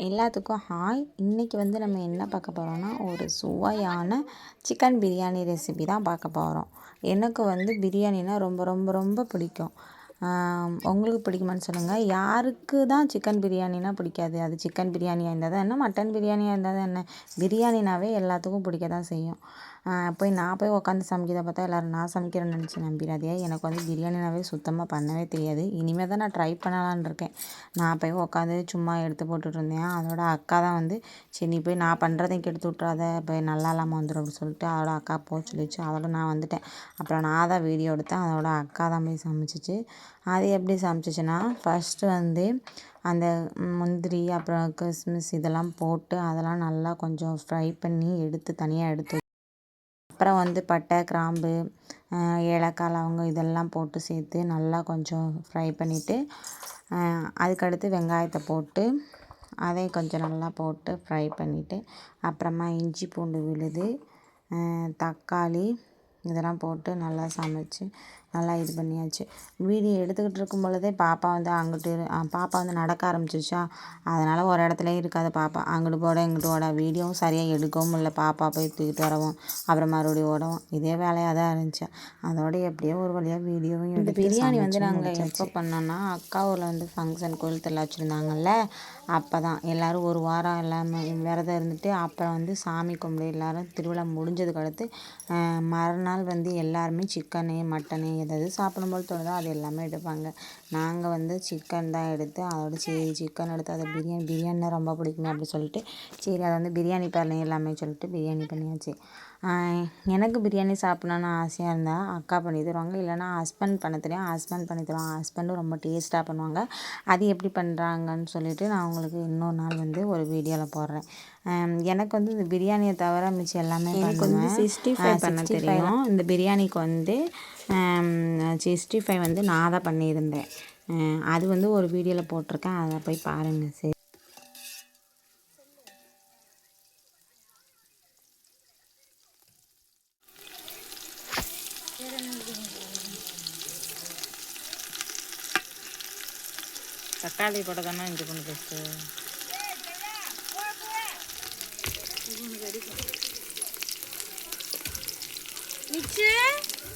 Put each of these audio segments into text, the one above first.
எல்லாத்துக்கும் ஹாய் இன்றைக்கி வந்து நம்ம என்ன பார்க்க போகிறோம்னா ஒரு சுவையான சிக்கன் பிரியாணி ரெசிபி தான் பார்க்க போகிறோம் எனக்கு வந்து பிரியாணினா ரொம்ப ரொம்ப ரொம்ப பிடிக்கும். உங்களுக்கு பிடிக்குமான்னு சொல்லுங்கள் யாருக்கு தான் சிக்கன் பிரியாணினா பிடிக்காது? அது சிக்கன் பிரியாணியாக இருந்தால் தான் என்ன? மட்டன் பிரியாணியாக இருந்தால் தான் என்ன? பிரியாணினாவே எல்லாத்துக்கும் பிடிக்க தான் செய்யும். போய் நான் போய் உட்காந்து சமைக்கிறத பார்த்தா எல்லோரும் நான் சமைக்கிறேன்னு நினச்சி நம்பிடாதே. எனக்கு வந்து பிரியாணினாவே சுத்தமாக பண்ணவே தெரியாது. இனிமேல் தான் நான் ட்ரை பண்ணலான்னு இருக்கேன். நான் போய் உட்காந்து சும்மா எடுத்து போட்டுட்டு இருந்தேன். அதோட அக்கா தான் வந்து சரி நீ போய் நான் பண்ணுறதையும் கெடுத்து விட்றாத போய் நல்லா இல்லாமல் வந்துடும் அப்படின்னு சொல்லிட்டு அதோட அக்கா போக சொல்லிச்சு. அதோட நான் வந்துட்டேன். அப்புறம் நான் தான் வீடியோ எடுத்தேன். அதோட அக்கா தான் போய் சமைச்சிச்சு. அது எப்படி சமைச்சிச்சுன்னா ஃபஸ்ட்டு வந்து அந்த முந்திரி அப்புறம் கிஸ்மிஸ் இதெல்லாம் போட்டு அதெல்லாம் நல்லா கொஞ்சம் ஃப்ரை பண்ணி எடுத்து தனியாக எடுத்து அப்புறம் வந்து பட்டை கிராம்பு ஏலக்காய் லவங்கம் இதெல்லாம் போட்டு சேர்த்து நல்லா கொஞ்சம் ஃப்ரை பண்ணிவிட்டு அதுக்கடுத்து வெங்காயத்தை போட்டு அதையும் கொஞ்சம் நல்லா போட்டு ஃப்ரை பண்ணிவிட்டு அப்புறமா இஞ்சி பூண்டு விழுது தக்காளி இதெல்லாம் போட்டு நல்லா சமைச்சு நல்லா இது பண்ணியாச்சு. வீடியோ எடுத்துக்கிட்டு இருக்கும் பொழுதே பாப்பா வந்து அங்கிட்டு பாப்பா வந்து நடக்க ஆரம்பிச்சிருச்சா? அதனால் ஒரு இடத்துலயே இருக்காது பாப்பா. அங்கிட்டு போட இங்கிட்டு ஓட வீடியோவும் சரியாக எடுக்கவும் இல்லை. பாப்பா போய் தூக்கிட்டு வரவும் அப்புறம் மறுபடியும் ஓடவும். இதே வேலையாக தான் இருந்துச்சு. அதோட எப்படியோ ஒரு வழியாக வீடியோவும் இந்த பிரியாணி வந்து நாங்கள் எப்போ பண்ணோன்னா அக்கா ஊரில் வந்து ஃபங்க்ஷன் கோயில் திருவிழா வச்சுருந்தாங்கல்ல அப்போ தான் எல்லோரும் ஒரு வாரம் எல்லாமே விரதம் இருந்துட்டு அப்புறம் வந்து சாமி கும்பிடு எல்லோரும் திருவிழா முடிஞ்சதுக்கு அடுத்து மறுநாள் வந்து எல்லாருமே சிக்கனு மட்டனு எதாவது சாப்பிடும் போது தோணுதோ அது எல்லாமே எடுப்பாங்க. நாங்கள் வந்து சிக்கன் தான் எடுத்து அதோட சரி சிக்கன் எடுத்து அதை பிரியாணி பிரியாணினா ரொம்ப பிடிக்குமே அப்படி சொல்லிட்டு சரி அதை வந்து பிரியாணி பண்ணி எல்லாமே சொல்லிட்டு பிரியாணி பண்ணியாச்சு. எனக்கு பிரியாணி சாப்பிட்ணுன்னு ஆசையாக இருந்தால் அக்கா பண்ணி தருவாங்க. இல்லைன்னா ஹஸ்பண்ட் பண்ண தெரியும். ஹஸ்பண்ட் பண்ணி தருவாங்க. ஹஸ்பண்டும் ரொம்ப டேஸ்ட்டாக பண்ணுவாங்க. அது எப்படி பண்ணுறாங்கன்னு சொல்லிட்டு நான் உங்களுக்கு இன்னொரு நாள் வந்து ஒரு வீடியோவில் போடுறேன். எனக்கு வந்து இந்த பிரியாணியை தவிர மிச்சம் எல்லாமே எனக்கு வந்து சிக்ஸ்டி ஃபைவ் பண்ண தெரியும். இந்த பிரியாணிக்கு வந்து சிக்ஸ்டி ஃபைவ் வந்து நான் தான் பண்ணியிருந்தேன். அது வந்து ஒரு வீடியோவில் போட்டிருக்கேன். அதை போய் பாருங்கள் சரி. தக்காளி போட தானே இஞ்சி பூண்டு பேஸ்ட்டு இது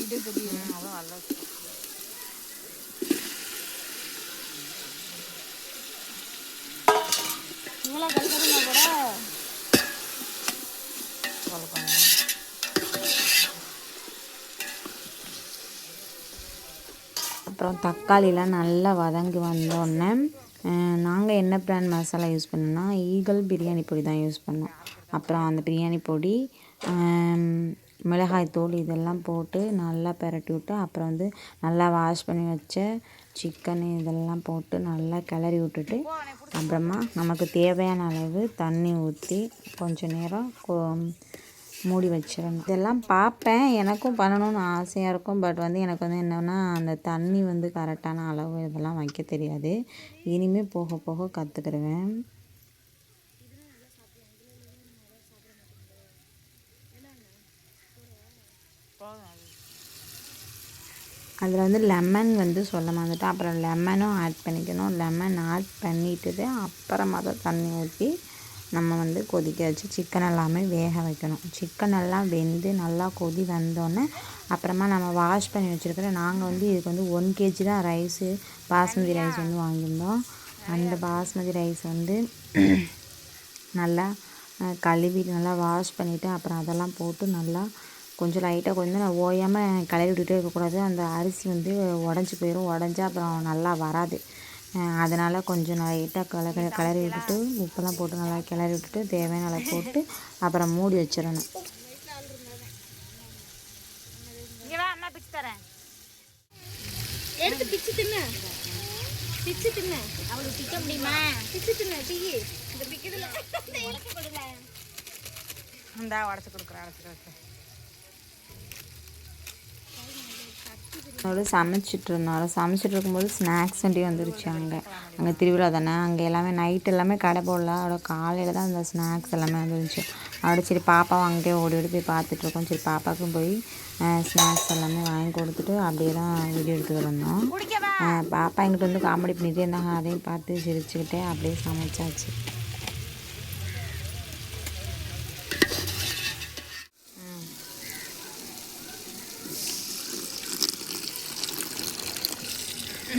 அதான் நல்லா இவ்வளோ கஷ்டமா கூட அப்புறம் தக்காளிலாம் நல்லா வதங்கி வந்தோடனே நாங்கள் என்ன பிராண்ட் மசாலா யூஸ் பண்ணோம்னா ஈகல் பிரியாணி பொடி தான் யூஸ் பண்ணோம். அப்புறம் அந்த பிரியாணி பொடி மிளகாய் தூள் இதெல்லாம் போட்டு நல்லா பிரட்டி விட்டு அப்புறம் வந்து நல்லா வாஷ் பண்ணி வச்ச சிக்கன் இதெல்லாம் போட்டு நல்லா கிளறி விட்டுட்டு அப்புறமா நமக்கு தேவையான அளவு தண்ணி ஊற்றி கொஞ்சம் நேரம் கொ- மூடி வச்சிடணும். இதெல்லாம் பார்ப்பேன். எனக்கும் பண்ணணும்னு ஆசையாக இருக்கும். பட் வந்து எனக்கு வந்து என்னென்னா அந்த தண்ணி வந்து கரெக்டான அளவு இதெல்லாம் வைக்க தெரியாது. இனிமேல் போக போக கற்றுக்கிடுவேன் அதில் வந்து லெமன் வந்து சொல்ல மறந்துட்டேன். அப்புறம் லெமனும் ஆட் பண்ணிக்கணும். லெமன் ஆட் பண்ணிட்டு அப்புறமா தான் தண்ணி ஊற்றி நம்ம வந்து கொதிக்க வச்சு சிக்கன் எல்லாமே வேக வைக்கணும். சிக்கன் எல்லாம் வெந்து நல்லா கொதி வந்தோடனே அப்புறமா நம்ம வாஷ் பண்ணி வச்சுருக்கிற நாங்கள் வந்து இதுக்கு வந்து ஒன் கேஜி தான் ரைஸு பாஸ்மதி ரைஸ் வந்து வாங்கியிருந்தோம். அந்த பாஸ்மதி ரைஸ் வந்து நல்லா கழுவி நல்லா வாஷ் பண்ணிவிட்டு அப்புறம் அதெல்லாம் போட்டு நல்லா கொஞ்சம் லைட்டாக கொஞ்சம் நான் ஓயாமல் கிளறி விட்டுட்டே இருக்கக்கூடாது அந்த அரிசி வந்து உடஞ்சி போயிடும் உடஞ்சா அப்புறம் நல்லா வராது. அதனால் கொஞ்சம் லைட்டாக கல கல- கிளறி விட்டுட்டு உப்பெல்லாம் போட்டு நல்லா கிளறி விட்டுட்டு தேவையான அளவு போட்டு அப்புறம் மூடி வச்சிடணும். எடுத்து பிச்சு தின்னு. பிச்சு தின்னு. அவளுக்கு பிக்க முடியுமா? பிச்சு தின்னு டீ. இந்த பிக்கிறதுல உடச்சு கொடுக்குறேன் உடச்சி கொடுக்குறேன் அதோட சமைச்சிட்டு இருந்தோம் சமைச்சிட்டு இருக்கும்போது ஸ்நாக்ஸ் வண்டி வந்துருச்சு அங்கே. அங்கே திருவிழா தானே. அங்கே எல்லாமே நைட் எல்லாமே கடை போடல. அதோட காலையில் தான் அந்த ஸ்நாக்ஸ் எல்லாமே வந்துருந்துச்சு. அதோட சரி பாப்பாவும் அங்கேயே ஓடி ஓடி போய் பார்த்துட்டு இருக்கோம் சரி பாப்பாவுக்கும் போய் ஸ்நாக்ஸ் எல்லாமே வாங்கி கொடுத்துட்டு அப்படியே தான் வீடியோ எடுத்துக்கிட்டு இருந்தோம் பாப்பா எங்கிட்ட வந்து காமெடி பண்ணிகிட்டே இருந்தாங்க. அதையும் பார்த்து சிரிச்சுக்கிட்டே அப்படியே சமைச்சாச்சு.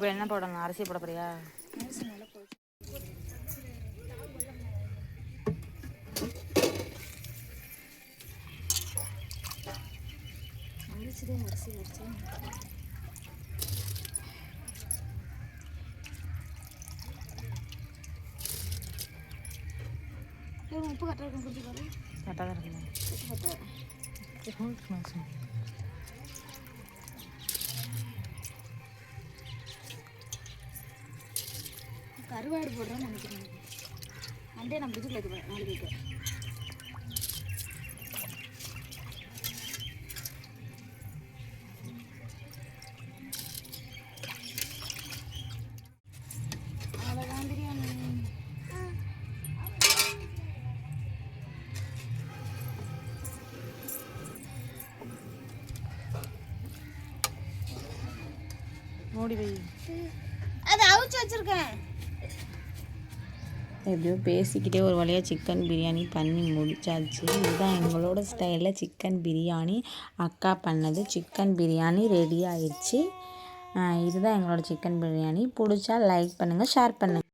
இப்போ என்ன போடணும்? அரிசி போட போறியா? உப்பு கரெக்டாக இருக்கும் பாரு. கரெக்டாக தான் இருக்குமா. கருவாடு போடுறேன்னு நினைக்கிறேன். மண்டே நான் பிடிக்கல இது பிரியாணி. மூடி வை. அதை அவிச்சு வச்சிருக்கேன். எப்படியோ பேசிக்கிட்டே ஒரு வழியாக சிக்கன் பிரியாணி பண்ணி முடிச்சாச்சு. இதுதான் எங்களோட ஸ்டைலில் சிக்கன் பிரியாணி. அக்கா பண்ணது சிக்கன் பிரியாணி ரெடி ஆயிடுச்சு. இதுதான் எங்களோட சிக்கன் பிரியாணி. பிடிச்சா லைக் பண்ணுங்கள் ஷேர் பண்ணுங்கள்